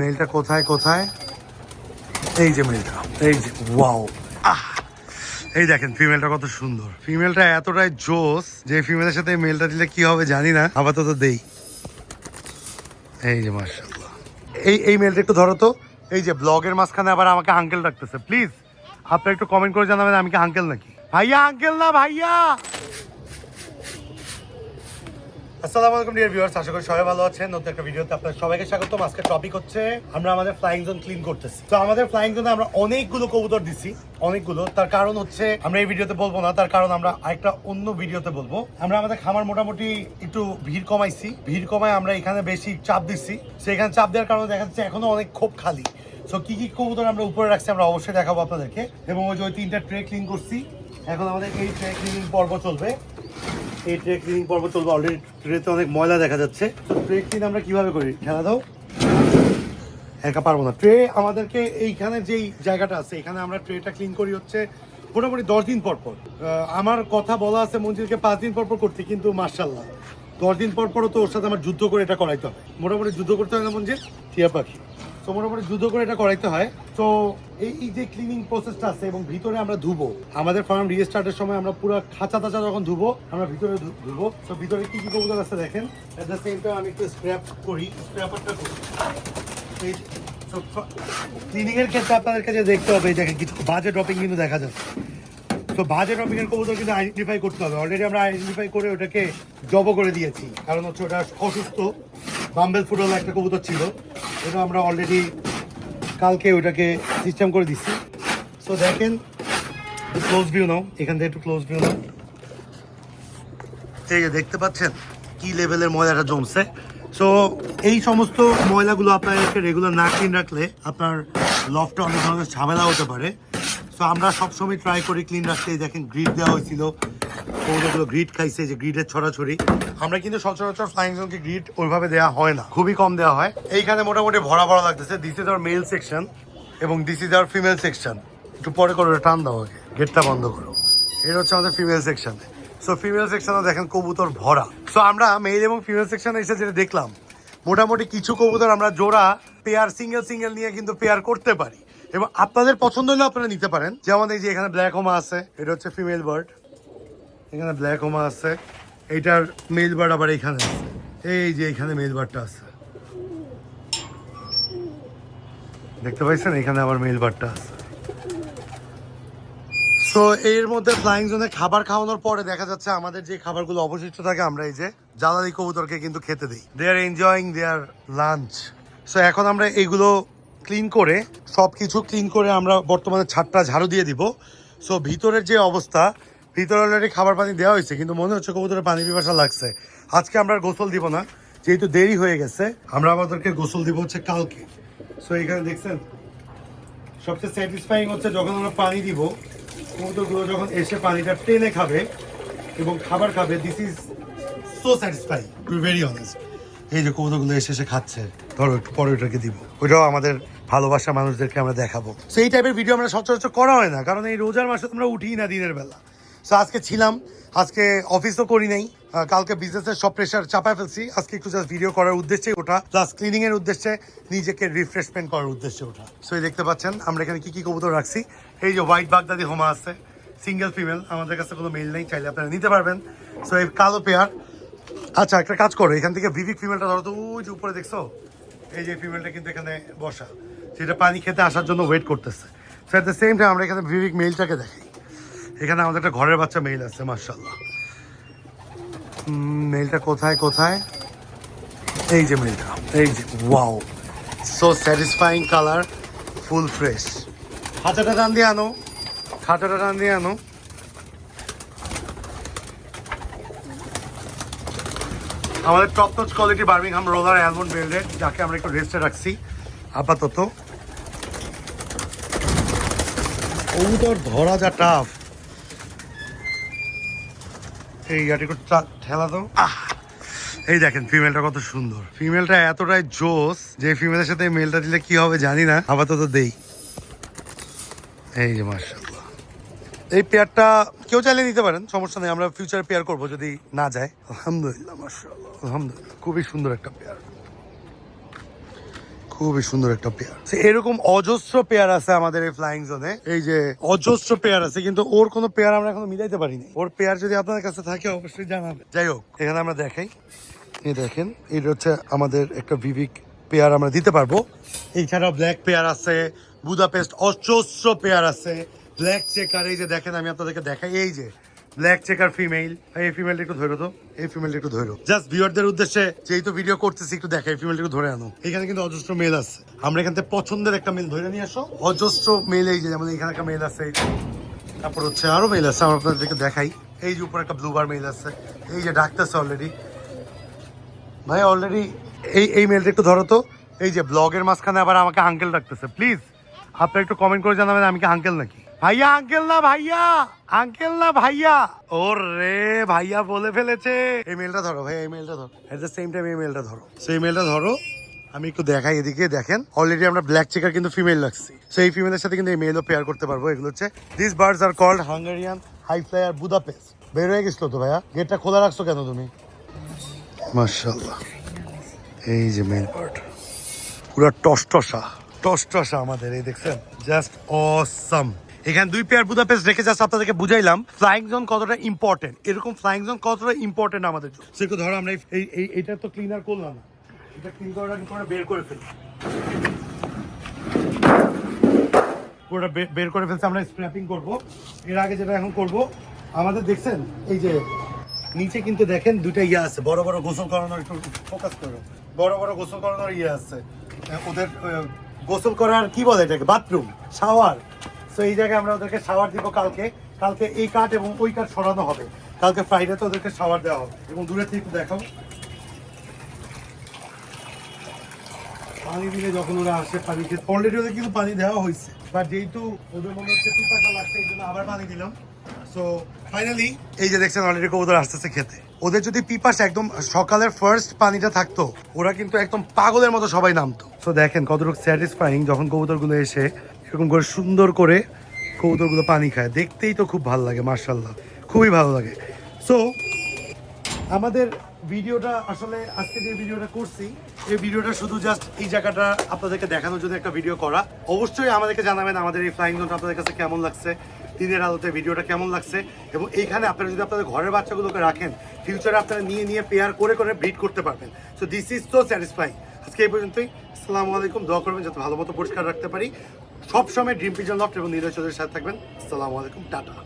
মেলটা কোথায় কোথায়? এই যে মেলটা এই যে ওয়াও আহ! এই দেখেন ফিমেলটা কত সুন্দর। ফিমেলটা এতটাই জোস যে ফিমেলের সাথে মেলটা দিলে কি হবে জানি না, আপাতত দেই। এই যে মার্শাল্লাহ এই এই মেলটা একটু ধরো তো। এই যে ব্লগের মাঝখানে আবার আমাকে আঙ্কেল ডাকতেছে প্লিজ আপনারা একটু কমেন্ট করে জানাবেন আমি কি আঙ্কেল নাকি? ভাইয়া আঙ্কেল না ভাইয়া! আসসালামু আলাইকুম ডিয়ার ভিউয়ার্স আশা করি সবাই ভালো আছেন। নতুন একটা ভিডিওতে আপনাদের সবাইকে স্বাগতম। আজকে টপিক হচ্ছে, আমরা আমাদের ফ্লাইং জোন ক্লিন করতেছি। তো আমাদের ফ্লাইং জোনে আমরা অনেকগুলো কবুতর দিছি, অনেকগুলো। তার কারণ হচ্ছে, আমরা এই ভিডিওতে বলব না, তার কারণ আমরা আরেকটা অন্য ভিডিওতে বলব। আমরা আমাদের খামার মোটামুটি একটু ভিড় কমাইছি। ভিড় কমায় আমরা এখানে বেশি চাপ দিচ্ছি সেখানে চাপ দেওয়ার কারণে দেখা যাচ্ছে এখনও অনেক খুব খালি। সো কি কি কবুতর আমরা উপরে রাখছি, আমরা অবশ্যই দেখাবো আপনাদেরকে। এবং ওই যে ওই তিনটা ট্রে ক্লিন করছি। এখন আমাদের এই ট্রে ক্লিনিং পর্ব চলবে। এই ট্রে ক্লিনিং পর্ব চলবে অলরেডি ট্রেতে অনেক ময়লা দেখা যাচ্ছে। তো ট্রে ক্লিন আমরা কীভাবে করি? খেলা দাও। একা পারব না। ট্রে আমাদেরকে এইখানে যেই জায়গাটা আছে, এখানে আমরা ট্রেটা ক্লিন করি হচ্ছে মোটামুটি দশ দিন পর পর। আমার কথা বলা আছে মঞ্জিলকে পাঁচ দিন পর পর করতে, কিন্তু মার্শাল্লাহ দশ দিন পর পরও তো ওর সাথে আমার যুদ্ধ করে এটা করাইতে হবে। মোটামুটি যুদ্ধ করতে হয় না মঞ্জিল? টিয়া পাখি। তো মোটামুটি যুদ্ধ করে এটা করাইতে হয়। তো এই যে ক্লিনিং প্রসেসটা আছে এবং ভিতরে আমরা ধুবো, আমাদের ফার্ম রিস্টার্টের সময় আমরা পুরো খাঁচা তাচা যখন ধুবো, আমরা ভিতরে ধুবো। তো ভিতরে কি কি কবুতর আছে দেখেন? এট দ্য সেম টাইম আমি একটু স্ক্র্যাপ করি স্ক্র্যাপারটা করি। ক্লিনিং এর ক্ষেত্রে আপনাদেরকে যে দেখতে হবে দেখেন কিছু বাজে ড্রপিং কিন্তু দেখা যাচ্ছে। তো বাজে ড্রপিং এর কবুতর কিন্তু আইডেন্টিফাই করতে হবে। অলরেডি আমরা আইডেন্টিফাই করে ওটাকে জব করে দিয়েছি। কারণ হচ্ছে ওটা অসুস্থ বাম্বেল ফুটবল একটা কবুতর ছিল। ওটা আমরা অলরেডি কালকে ওটাকে সিস্টেম করে দিচ্ছি। সো দেখেন ক্লোজ ভিউ নাও, এখান থেকে একটু ক্লোজ ভিউ নাও। এই যে দেখতে পাচ্ছেন, কি লেভেলের ময়লাটা জমছে। সো এই সমস্ত ময়লাগুলো আপনাদেরকে রেগুলার না ক্লিন রাখলে আপনার লফটে অনেক ধরনের ঝামেলা হতে পারে। সো আমরা সবসময় ট্রাই করি ক্লিন রাখতে। দেখেন গ্রিড দেওয়া হয়েছিল। কৌটোগুলো গ্রিড খাইছে, যে গ্রিডের ছড়াছড়ি, আমরা কিন্তু সচরাচর ফ্লাইং জোনকে গ্রিড ওইভাবে দেওয়া হয় না। খুবই কম দেওয়া হয়। এইখানে মোটামুটি ভরা ভরা লাগতেছে। This is our male section এবং this is our female section একটু পরে করে টান দাও আগে। গেটটা বন্ধ করো। এটা হচ্ছে আমাদের ফিমেল সেকশন সো ফিমেল সেকশনে দেখেন কবুতর ভরা। সো আমরা মেল এবং ফিমেল সেকশনে এসে যেটা দেখলাম, মোটামুটি কিছু কবুতর আমরা জোড়া পেয়ার সিঙ্গেল সিঙ্গেল নিয়ে কিন্তু পেয়ার করতে পারি। এবং আপনাদের পছন্দ হলে আপনারা নিতে পারেন। যেমন এই যে এখানে ব্ল্যাক হোমা আছে, এটা হচ্ছে ফিমেল বার্ড এখানে ব্ল্যাক হোমা আছে। এইটার মেল বার্ড আবার এখানে আছে। এই যে এখানে মেল বার্ডটা আছে। দেখতে পাইছেন? এখানে আবার মেল বার্ডটা আছে। সো এর মধ্যে ফ্লাইং জোনে খাবার খাওয়ানোর পরে দেখা যাচ্ছে আমাদের যে খাবারগুলো অবশিষ্ট থাকে, আমরা এই যে জ্বালানি কবুতরকে কিন্তু খেতে দিই। They are enjoying their lunch so এখন আমরা এইগুলো ক্লিন করে সব কিছু ক্লিন করে আমরা বর্তমানে ছাদটা ঝাড়ু দিয়ে দিব। সো ভিতরের যে অবস্থা ভিতরে অলরেডি খাবার পানি দেওয়া হয়েছে, কিন্তু মনে হচ্ছে কবুতরের পানি পিপাসা লাগছে। আজকে আমরা গোসল দিব না, যেহেতু দেরি হয়ে গেছে, আমরা আমাদেরকে গোসল দিব হচ্ছে কালকে। সো এখানে দেখছেন, সবচেয়ে স্যাটিসফাইং হচ্ছে যখন আমরা পানি দিব, কবুতরগুলো যখন এসে পানিটা টেনে খাবে এবং খাবার খাবে this is so satisfy to very honest এই যে কবুতরগুলো এসে এসে খাচ্ছে, ধরো একটু পরে ওটাকে দিব। ওইটাও আমাদের ভালোবাসা মানুষদেরকে আমরা দেখাবো। সেই টাইপের ভিডিও আমরা সচরাচর করা হয় না, কারণ এই রোজার মাসে আমরা উঠি না দিনের বেলা। সো আজকে ছিলাম। আজকে অফিসও করি নাই। কালকে বিজনেসের সব প্রেশার চাপায় ফেলছি। আজকে একটু জাস্ট ভিডিও করার উদ্দেশ্যে ওটা প্লাস ক্লিনিং এর উদ্দেশ্যে নিজেকে রিফ্রেশমেন্ট করার উদ্দেশ্যে ওটা সো এই দেখতে পাচ্ছেন, আমরা এখানে কি কি কবুতর রাখছি। এই যে হোয়াইট বাগদাদি হোমা আছে সিঙ্গেল ফিমেল আমাদের কাছে কোনো মেল নেই, চাইলে আপনারা নিতে পারবেন। সো এই কালো পেয়ার আচ্ছা একটা কাজ করো, এখান থেকে ভিভিক ফিমেলটা ধরো তো, ওই যে উপরে দেখছ? এই যে ফিমেলটা কিন্তু এখানে বসা। সেটা পানি খেতে আসার জন্য ওয়েট করতেছে। So at the same time আমরা এখানে ভিভিক মেলটাকে দেখি এখানে আমাদের একটা ঘরের বাচ্চা মেল আছে মার্শাল্লাহ মেলটা কোথায় কোথায়? এই যে মেলটা এই যে wow so satisfying colourful fresh খাঁচাটা টান দিয়ে আনো, খাঁচাটা টান দিয়ে আনো। আমাদের top touch quality Birmingham roller almond বেল্ডেড যাকে আমরা একটু রেস্টে রাখছি, আপাতত। কবুতর ধরা যা টাফ এই গাড়ি ঠেলা দাও। এই দেখেন ফিমেলটা কত সুন্দর। ফিমেলটা এতটাই জোস যে ফিমেলের সাথে মেলটা দিলে কি হবে জানি না। আপাতত দেই। এই যে মার্শাল্লাহ এই পেয়ারটা কেউ চাইলে নিতে পারেন, সমস্যা নেই, আমরা ফিউচার পেয়ার করব যদি না যায়। আলহামদুলিল্লাহ মার্শাল্লাহ আলহামদুলিল্লাহ, খুবই সুন্দর একটা পেয়ার খুবই সুন্দর একটা পেয়ার এরকম অজস্র পেয়ার আছে আমাদের এই ফ্লাইং জোনে এই যে অজস্র পেয়ার আছে, কিন্তু ওর কোনো পেয়ার আমরা এখনও মিলাইতে পারিনি। ওর পেয়ার যদি আপনাদের কাছে থাকে, অবশ্যই জানাবেন। যাই হোক, এখানে আমরা দেখাই। এই দেখেন, এটা হচ্ছে আমাদের একটা ভিভিক পেয়ার আমরা দিতে পারব। এছাড়াও ব্ল্যাক পেয়ার আছে বুদাপেস্ট অজস্র পেয়ার আছে। ব্ল্যাক চেকার এই যে দেখেন, আমি আপনাদেরকে দেখাই। এই যে ব্ল্যাক চেকার ফিমেল এই ফিমেলটা একটু ধরো তো এই ফিমেলটা একটু ধরো জাস্ট ভিউয়ারদের উদ্দেশ্যে যেহেতু ভিডিও করতেছি, একটু দেখাই ফিমেলটা একটু ধরে আনো। এখানে কিন্তু অজস্র মেল আছে। আমরা এখান থেকে পছন্দের একটা মেল ধরে নিয়ে আসো। অজস্র মেল এই যে, যেমন এখানে একটা মেল আছে তারপর হচ্ছে আরও মেল আছে, আমরা আপনাদেরকে দেখাই। এই যে উপরে একটা ব্লুবার মেল আছে। এই যে ডাকতেছে অলরেডি ভাই অলরেডি এই এই মেলটা একটু ধরো তো। এই যে ব্লগের মাঝখানে আবার আমাকে আঙ্কেল ডাকতেছে। প্লিজ আপনারা একটু কমেন্ট করে জানাবেন, আমি কি আঙ্কেল নাকি? ভাইয়া আঙ্কেল না ভাইয়া? আঙ্কেল না ভাইয়া? ওর রে ভাইয়া বলে ফেলেছে। এই মেলটা ধরো ভাই এই মেলটা ধরো। এট দ্য সেম টাইম এই মেলটা ধরো। সেই মেলটা ধরো, আমি একটু দেখাই এদিকে, দেখেন। অলরেডি আমরা ব্ল্যাক চেকার কিন্তু ফিমেল রাখছি সেই ফিমেলের সাথে কিন্তু এই মেলও পেয়ার করতে পারব। এগুলো হচ্ছে this birds are called Hungarian high flyer Budapest বের হয়ে গেছিল তো ভাইয়া? গেটটা খোলা রাখছো কেন তুমি? মার্শাল্লাহ এই যে মেল পার্ট পুরো টসটসা। টসটসা আমাদের, এই দেখছেন? জাস্ট অসাম এখানে দুই পেয়ার বুদাপেস্ট রেখে জাস্ট আপনাদেরকে বুঝাইলাম ফ্লাইং জোন কতটা ইম্পর্টেন্ট এরকম ফ্লাইং জোন কতটা ইম্পর্টেন্ট আমাদের জন্য? সেটা ধরো আমরা এই- এইটা তো ক্লিনার করলাম না। এটা ক্লিন করার বের করে ফেলি। পুরোটা বের করে ফেলছে, আমরা স্ক্র্যাপিং করব। এর আগে যেটা এখন করব, আমাদের দেখছেন, এই যে নিচে কিন্তু দেখেন দুইটা ইয়ে আছে। বড় বড় গোসল করানোর একটু ফোকাস করো। বড় বড় গোসল করানোর ইয়ে আছে। ওদের গোসল করার কি বলে এটাকে? বাথরুম শাওয়ার তো এই জায়গায় আমরা ওদেরকে শাওয়ার দিব কালকে। কালকে এই কাঠ এবং ওই কাঠ সরানো হবে। কালকে ফ্রাইডেতে ওদেরকে শাওয়ার দেওয়া হবে। এবং দূরে থেকে একটু দেখাও। পানি দিলে যখন ওরা আসে পানি খেতে অলরেডি ওদের কিন্তু পানি দেওয়া হয়েছে। বাট যেহেতু ওদের মনে হচ্ছে পিপাসা লাগছে এই জন্য আবার পানি দিলাম। সো ফাইনালি এই যে দেখছেন অলরেডি কবুতর আসতেছে খেতে। ওদের যদি পিপাসা একদম সকালের ফার্স্ট পানিটা থাকতো ওরা কিন্তু একদম পাগলের মতো সবাই নামতো। সো দেখেন কতটুকু স্যাটিসফাইং যখন কবুতরগুলো এসে এরকম করে সুন্দর করে কবুতরগুলো পানি খায়। দেখতেই তো খুব ভালো লাগে মার্শাল্লাহ খুবই ভালো লাগে। সো আমাদের ভিডিওটা আসলে আজকে যে ভিডিওটা করছি, এই ভিডিওটা শুধু জাস্ট এই জায়গাটা আপনাদেরকে দেখানোর জন্য একটা ভিডিও করা। অবশ্যই আমাদেরকে জানাবেন আমাদের এই ফ্লাইং জোনটা আপনাদের কাছে কেমন লাগছে, দিনের আলোতে ভিডিওটা কেমন লাগছে, এবং এইখানে আপনারা যদি আপনাদের ঘরের বাচ্চাগুলোকে রাখেন ফিউচারে আপনারা নিয়ে নিয়ে পেয়ার করে করে ব্রিড করতে পারবেন। So this is so satisfying আজকে এই পর্যন্তই। আসসালামু আলাইকুম। দোয়া করবেন যাতে ভালো মতো পরিষ্কার রাখতে পারি। সবসময় ড্রিম পিজন লফট এবং নীরজ চৌধুরীর সাথে থাকবেন। আসসালামু আলাইকুম টাটা।